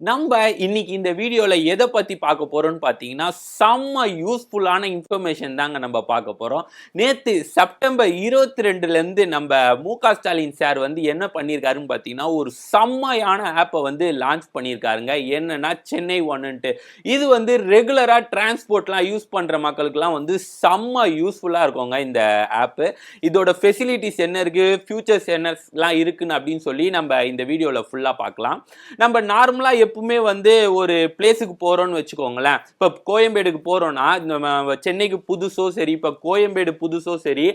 நம்ம இன்னைக்கு இந்த வீடியோல எதை பத்தி பார்க்க போறோம்னு பார்த்தீங்கன்னா செம்ம யூஸ்ஃபுல்லான இன்ஃபர்மேஷன் தாங்க நம்ம பார்க்க போறோம். நேத்து செப்டம்பர் இருபத்தி ரெண்டுல இருந்து நம்ம மு க ஸ்டாலின் சார் வந்து என்ன பண்ணியிருக்காருன்னு பார்த்தீங்கன்னா ஒரு செம்மையான ஆப்பை வந்து லான்ச் பண்ணியிருக்காருங்க. என்னன்னா சென்னை ஒன்னுன்ட்டு. இது வந்து ரெகுலரா டிரான்ஸ்போர்ட்லாம் யூஸ் பண்ற மக்களுக்குலாம் வந்து செம்ம யூஸ்ஃபுல்லா இருக்குங்க இந்த ஆப்பு இதோட ஃபெசிலிட்டிஸ் என்ன இருக்கு ஃபியூச்சர்ஸ் என்னலாம் இருக்குன்னு அப்படின்னு சொல்லி நம்ம இந்த வீடியோல ஃபுல்லா பார்க்கலாம். நம்ம நார்மலா எப்பவுமே வந்து ஒரு பிளேஸுக்கு போறோம்னு வச்சுக்கோங்களேன். இப்போ கோயம்பேடுக்கு போகிறோன்னா நம்ம சென்னைக்கு புதுசோ சரி இப்போ கோயம்பேடு புதுசோ சரி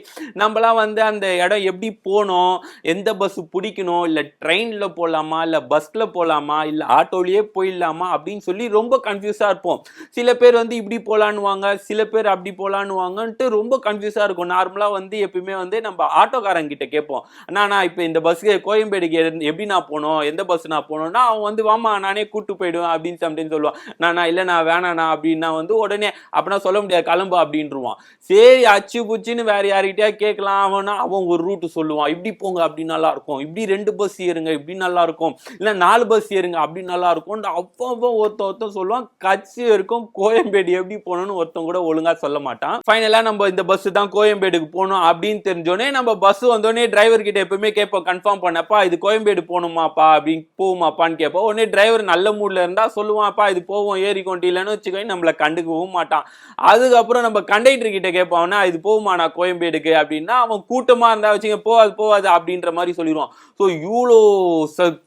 நம்மலாம் வந்து அந்த இடம் எப்படி போகணும் எந்த பஸ் பிடிக்கணும் இல்லை ட்ரெயினில் போகலாமா இல்லை பஸ்ஸில் போகலாமா இல்லை ஆட்டோலேயே போயிடலாமா அப்படின்னு சொல்லி ரொம்ப கன்ஃபியூஸாக இருப்போம். சில பேர் வந்து இப்படி போகலான்னுவாங்க சில பேர் அப்படி போகலான்னுவாங்கன்ட்டு ரொம்ப கன்ஃபியூஸாக இருக்கும். நார்மலாக வந்து எப்பயுமே வந்து நம்ம ஆட்டோக்காரங்கிட்ட கேட்போம். அண்ணா நான் இப்போ இந்த பஸ்ஸுக்கு கோயம்பேடுக்கு எப்படி நான் போகணும் எந்த பஸ் நான் போகணும்னா அவன் வந்து வாமா நானே கூட்டு போயிடுவேன் அப்படின்னு சம்டைம் சொல்லுவான். நான் நான் இல்லை நான் வேணாண்ணா அப்படின்னா வந்து உடனே அப்படின்னா சொல்ல முடியாது. கிளம்பு அப்படின்ட்டுருவான் சரி அச்சு புச்சுன்னு வேற யார்கிட்டயா கேட்கலாம் அவனா அவன் ஒரு ரூட் சொல்லுவான். இப்படி போங்க அப்படி நல்லா இருக்கும். இப்படி ரெண்டு பஸ் ஏறுங்க இப்படி நல்லா இருக்கும். இல்லை நாலு பஸ் ஏறுங்க அப்படி நல்லா இருக்கும் அப்போ ஒருத்த ஒருத்தன் ஒருத்தன் சொல்லுவான். கட்சி இருக்கும் கோயம்பேடு எப்படி போகணும்னு ஒருத்தன் கூட ஒழுங்கா சொல்ல மாட்டான். ஃபைனலாக நம்ம இந்த பஸ் தான் கோயம்பேடுக்கு போகணும் அப்படின்னு தெரிஞ்சோடனே நம்ம பஸ் வந்தோடனே டிரைவர் கிட்ட எப்பவுமே கேட்போம். கன்ஃபார்ம் பண்ணப்பா இது கோயம்பேடு போகணுமாப்பா அப்படின்னு போகுமாப்பான்னு கேட்போம். உடனே டிரைவர் நல்ல மூடில் இருந்தால் சொல்லுவான்ப்பா இது போவோம் ஏறி கொண்டிலன்னு வச்சுக்கோ வச்சுக்கோங்க நம்மளை கண்டுக்கவும் மாட்டான். அதுக்கப்புறம் நம்ம கண்டக்டர் கிட்ட கேட்பான்னா இது போகுமா நான் கோயம்பேடுக்கு? அப்படின்னா அவன் கூட்டமாக இருந்தால் வச்சுங்க போகாது போகாது அப்படின்ற மாதிரி சொல்லிடுவான். ஸோ இவ்வளோ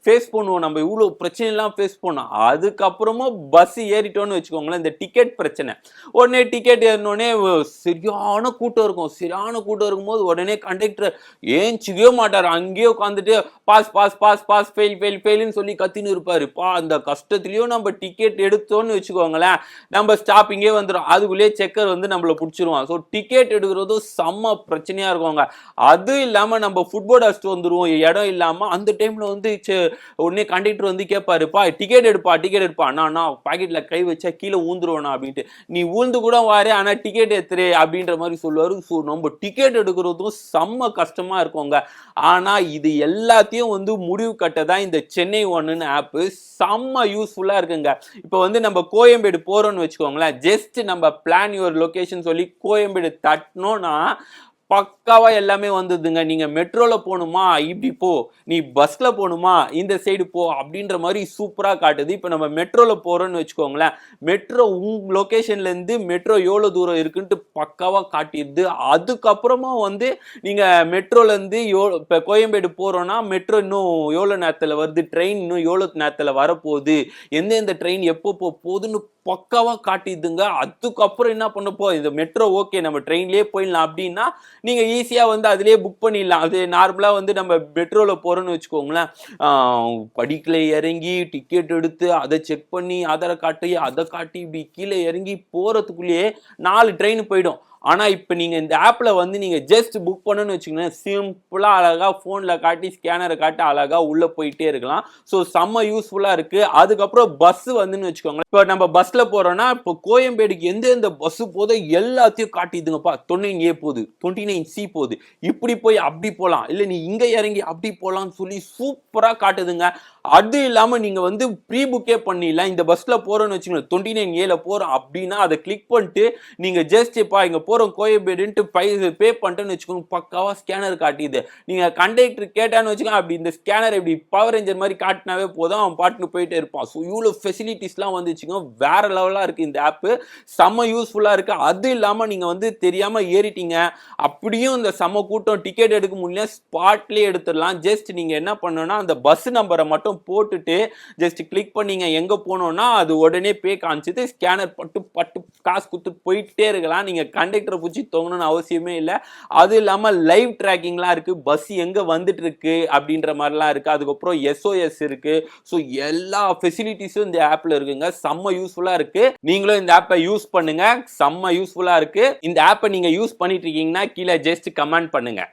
ஃபேஸ் பண்ணுவோம் நம்ம இவ்வளோ பிரச்சனைலாம் ஃபேஸ் பண்ணோம் அதுக்கப்புறமும் பஸ் ஏறிட்டோன்னு வச்சுக்கோங்களேன் இந்த டிக்கெட் பிரச்சனை. உடனே டிக்கெட் ஏறினோடனே சரியான கூட்டம் இருக்கும். சரியான கூட்டம் இருக்கும்போது உடனே கண்டக்டர் ஏஞ்சிக்கவே மாட்டார். அங்கேயே உட்காந்துட்டு pass pass pass pass fail fail ஃபெயில்னு சொல்லி கத்தின்னு இருப்பாரு. பா அந்த கஷ்டத்துலயும் நம்ம டிக்கெட் எடுத்தோம்னு வச்சுக்கோங்களேன் நம்ம ஸ்டாப்பிங்கே வந்துடும் அதுக்குள்ளேயே செக்கர் வந்து நம்மளை பிடிச்சிருவான். ஸோ டிக்கெட் எடுக்கிறதும் செம்ம பிரச்சனையா இருக்குங்க. அது இல்லாம நம்ம ஃபுட்போர்ட் அஸ்ட் வந்துடுவோம் இடம் இல்லாம அந்த டைம்ல வந்து உடனே கண்டக்டர் வந்து கேட்பாருப்பா டிக்கெட் எடுப்பா டிக்கெட் எடுப்பா. அண்ணா நான் பாக்கெட்ல கை வச்சா கீழே ஊந்துருவேண்ணா அப்படின்ட்டு. நீ ஊழ்ந்து கூட வாரு ஆனா டிக்கெட் எடுத்துரு அப்படின்ற மாதிரி சொல்லுவாரு. ஸோ நம்ம டிக்கெட் எடுக்கிறதும் செம்ம கஷ்டமா இருக்குங்க. ஆனா இது எல்லாத்தையும் வந்து முடிவு கட்ட தான் இந்த சென்னை ஒன்னுன்னு ஆப்பு செம்ம யூஸ்ஃபுல்லா இருக்குங்க. இப்போ வந்து நம்ம கோயம்பேடு போறோம்னு வச்சுக்கோங்களேன் ஜஸ்ட் நம்ம பிளான் யுவர் லொகேஷன் சொல்லி கோயம்பேடு தட்டினோம்னா பக்காவா எல்லாமே வந்ததுங்க. நீங்க மெட்ரோல போகணுமா? இப்படி போ. நீ பஸ்ல போகணுமா? இந்த சைடு போ. அப்படின்ற மாதிரி சூப்பரா காட்டுது. இப்போ நம்ம மெட்ரோல போறோம்னு வச்சுக்கோங்களேன். மெட்ரோ உங் லொகேஷன்ல இருந்து மெட்ரோ எவ்வளவு தூரம் இருக்குன்ட்டு பக்காவா காட்டிடுது. அதுக்கப்புறமா வந்து நீங்க மெட்ரோல இருந்து எவ்வளோ இப்போ கோயம்பேடு போறோம்னா மெட்ரோ இன்னும் எவ்வளோ நேரத்துல வருது? ட்ரெயின் இன்னும் எவ்வளோ நேரத்துல வரப்போகுது? எந்தெந்த ட்ரெயின் எப்போ போ போகுதுன்னு பக்காவா காட்டிடுதுங்க. அதுக்கப்புறம் என்ன பண்ணப்போ இந்த மெட்ரோ ஓகே நம்ம ட்ரெயின்லயே போயிடலாம். அப்படின்னா நீங்க ஈஸியா வந்து அதுலயே புக் பண்ணிடலாம். அது நார்மலா வந்து நம்ம பெட்ரோல போறோம்னு வச்சுக்கோங்களேன். படிக்கல இறங்கி டிக்கெட் எடுத்து அதை செக் பண்ணி ஆதாரை காட்டி அதை காட்டி இப்படி கீழே இறங்கி போறதுக்குள்ளேயே நாலு ட்ரெயின் போயிடும். ஆனால் இப்போ நீங்கள் இந்த ஆப்பில் வந்து நீங்கள் ஜஸ்ட் புக் பண்ணணும்னு வச்சுக்கோங்களேன் சிம்பிளாக அழகாக ஃபோனில் காட்டி ஸ்கேனரை காட்டி அழகாக உள்ளே போயிட்டே இருக்கலாம். ஸோ செம்ம யூஸ்ஃபுல்லாக இருக்குது அதுக்கப்புறம் பஸ் வந்துன்னு வச்சுக்கோங்களேன். இப்போ நம்ம பஸ்ஸில் போகிறோன்னா இப்போ கோயம்பேடுக்கு எந்தெந்த பஸ்ஸு பஸ் போதோ எல்லாத்தையும் காட்டிதுங்கப்பா தொண்ணூறு ஏ போகுது. டுவெண்ட்டி நைன் சி போகுது. இப்படி போய் அப்படி போகலாம். இல்லை நீ இங்கே இறங்கி அப்படி போகலாம்னு சொல்லி சூப்பராக காட்டுதுங்க. அது இல்லாம நீங்க வந்து ப்ரீ புக்கே பண்ணிடலாம் இந்த பஸ்ல போறோம்னு வச்சுக்கோங்க டுவெண்ட்டி நைன் ஏல போறோம் அப்படின்னா அதை கிளிக் பண்ணிட்டு நீங்க ஜஸ்ட் இப்போ இங்க போறோம் கோயம்பேடுன்ட்டு பை பே பண்ணிட்டேன்னு வச்சுக்கோங்க பக்காவா ஸ்கேனர் காட்டிது நீங்க கண்டக்டர் கேட்டான்னு வச்சுக்கோங்க அப்படி இந்த ஸ்கேனர் இப்படி பவர் ரேஞ்சர் மாதிரி காட்டினாவே போதும் அவன் பாட்டுன்னு போயிட்டே இருப்பான். ஸோ இவ்வளோ ஃபெசிலிட்டிஸ்லாம் வந்துச்சுங்க வேற லெவலாக இருக்கு இந்த ஆப்பு செம்ம யூஸ்ஃபுல்லாக இருக்கு. அது இல்லாமல் நீங்கள் வந்து தெரியாம ஏறிட்டீங்க அப்படியும் இந்த செம்ம கூட்டம் டிக்கெட் எடுக்க முடியல ஸ்பாட்லேயே எடுத்துடலாம். ஜஸ்ட் நீங்கள் என்ன பண்ணணும்னா அந்த பஸ் நம்பரை மட்டும் போட்டுட்டு ஜஸ்ட் கிளிக் பண்ணீங்க எங்கே போனோம்னா அது உடனே பே காமிச்சது ஸ்கேனர் பட்டு பட்டு காசு கொடுத்து போயிட்டே இருக்கலாம். நீங்கள் கண்டக்டரை பிடிச்சி தொங்கணும்னு அவசியமே இல்லை. அது இல்லாமல் லைவ் ட்ராக்கிங்லாம் இருக்குது பஸ் எங்கே வந்துட்டு இருக்கு அப்படின்ற மாதிரிலாம் இருக்குது அதுக்கப்புறம் எஸ்ஓஎஸ் இருக்குது ஸோ எல்லா ஃபெசிலிட்டிஸும் இந்த ஆப்பில் இருக்குங்க. செம்ம யூஸ்ஃபுல்லாக இருக்குது நீங்களும் இந்த ஆப்பை யூஸ் பண்ணுங்க. செம்ம யூஸ்ஃபுல்லாக இருக்குது இந்த ஆப்பை நீங்கள் யூஸ் பண்ணிட்டு இருக்கீங்கன்னா கீழே ஜஸ்ட் கமெண்ட் பண்ணுங்க.